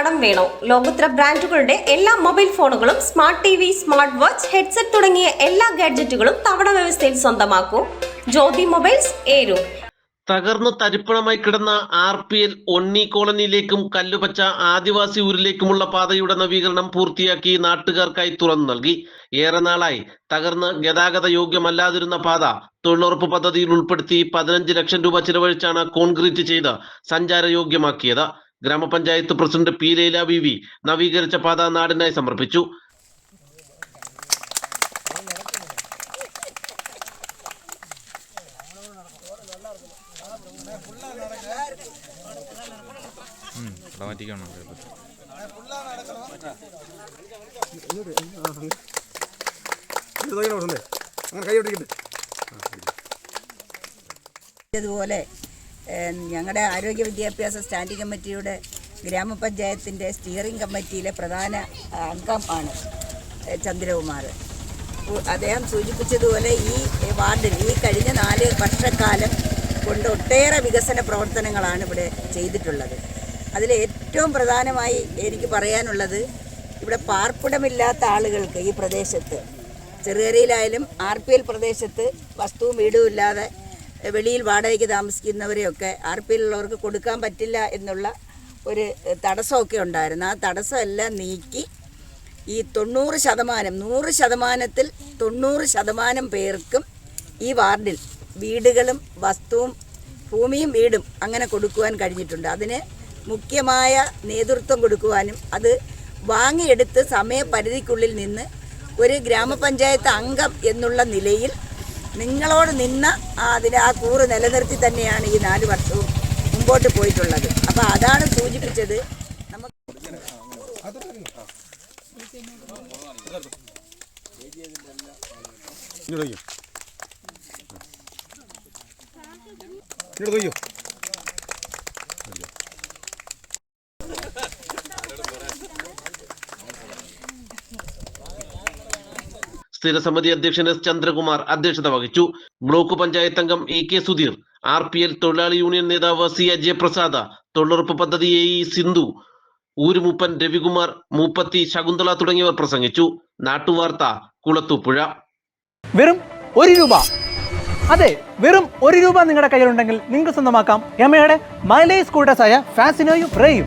കടം വേണോ? ലോകോത്തര ബ്രാൻഡുകളുടെ എല്ലാ മൊബൈൽ ഫോണുകളും smart T V smart watch headset തുടങ്ങിയ എല്ലാ ഗാഡ്ജറ്റുകളും തവണ വ്യവസ്ഥയിൽ സ്വന്തമാക്കൂ. ജ്യോതി മൊബൈൽസ് ഏരു. തകർന്നു തരിപ്പണമായി കിടന്ന ആർ പി എൽ ഒന്നി കോളനിയിലേക്കും കല്ലുപച്ച ആദിവാസി ഊരിലേക്കുമുള്ള പാതയുടെ നവീകരണം പൂർത്തിയാക്കി നാട്ടുകാർക്കായി തുറന്നു നൽകി. ഏറെ നാളായി തകർന്ന് ഗതാഗത യോഗ്യമല്ലാതിരുന്ന പാത തൊഴിലുറപ്പ് പദ്ധതിയിൽ ഉൾപ്പെടുത്തി പതിനഞ്ച് ലക്ഷം രൂപ ചിലവഴിച്ചാണ് കോൺക്രീറ്റ് ചെയ്ത് സഞ്ചാരയോഗ്യമാക്കിയത്. ഗ്രാമപഞ്ചായത്ത് president P Laila V V നവീകരിച്ച പാത നാടിനായി സമർപ്പിച്ചു. അങ്ങനെ ഇതുപോലെ ഞങ്ങളുടെ ആരോഗ്യ വിദ്യാഭ്യാസ സ്റ്റാൻഡിംഗ് കമ്മിറ്റിയുടെ ഗ്രാമപഞ്ചായത്തിന്റെ സ്റ്റിയറിംഗ് കമ്മിറ്റിയിലെ പ്രധാന അംഗം അംഗമാണ് ചന്ദ്രകുമാർ. അദ്ദേഹം സൂചിപ്പിച്ചതുപോലെ ഈ വാർഡിൽ ഈ കഴിഞ്ഞ നാല് വർഷക്കാലം കൊണ്ട് ഒട്ടേറെ വികസന പ്രവർത്തനങ്ങളാണ് ഇവിടെ ചെയ്തിട്ടുള്ളത്. അതിൽ ഏറ്റവും പ്രധാനമായി എനിക്ക് പറയാനുള്ളത് ഇവിടെ പാർപ്പിടമില്ലാത്ത ആളുകൾക്ക് ഈ പ്രദേശത്ത് ചെറുകരയിലായാലും ആർ പി എൽ പ്രദേശത്ത് വസ്തുവും വീടും ഇല്ലാതെ വെളിയിൽ വാടകയ്ക്ക് താമസിക്കുന്നവരെയൊക്കെ ആർ പി ഉള്ളവർക്ക് കൊടുക്കാൻ പറ്റില്ല എന്നുള്ള ഒരു തടസ്സമൊക്കെ ഉണ്ടായിരുന്നു. ആ തടസ്സമെല്ലാം നീക്കി ഈ തൊണ്ണൂറ് ശതമാനം നൂറ് ശതമാനത്തിൽ തൊണ്ണൂറ് ശതമാനം പേർക്കും ഈ വാർഡിൽ വീടുകളും വസ്തുവും ഭൂമിയും വീടും അങ്ങനെ കൊടുക്കുവാൻ കഴിഞ്ഞിട്ടുണ്ട്. അതിന് മുഖ്യമായ നേതൃത്വം കൊടുക്കുവാനും അത് വാങ്ങിയെടുത്ത് സമയപരിധിക്കുള്ളിൽ നിന്ന് ഒരു ഗ്രാമപഞ്ചായത്ത് അംഗം എന്നുള്ള നിലയിൽ നിങ്ങളോട് നിന്ന് അതിൽ ആ കൂറ് നിലനിർത്തി തന്നെയാണ് ഈ നാല് വർഷവും മുമ്പോട്ട് പോയിട്ടുള്ളത്. അപ്പോൾ അതാണ് സൂചിപ്പിച്ചത്. നമുക്ക് ഇങ്ങോട്ട് നോക്കിയോ സ്ഥിരസമിതി അധ്യക്ഷൻ എസ് ചന്ദ്രകുമാർ അധ്യക്ഷത വഹിച്ചു. ബ്ലോക്ക് പഞ്ചായത്ത് അംഗം A K Sudheer R P L തൊഴിലാളി യൂണിയൻ നേതാവ് സി അജയപ്രസാദ തൊഴിലുറപ്പ് പദ്ധതി എ ഇ സിന്ധു ഊരുമൂപ്പൻ രവികുമാർ മൂപ്പത്തി ശകുന്തള തുടങ്ങിയവർ പ്രസംഗിച്ചു. നാട്ടുവാർത്ത കുളത്തൂപ്പുഴ. വെറും ഒരു രൂപ. അതെ വെറും ഒരു രൂപ നിങ്ങളുടെ കയ്യിലുണ്ടെങ്കിൽ നിങ്ങൾക്ക് സ്വന്തമാക്കാം. യമയുടെ മൈലേജ് സ്കൂട്ടേഴ്സായ ഫാസിനോയും റേയും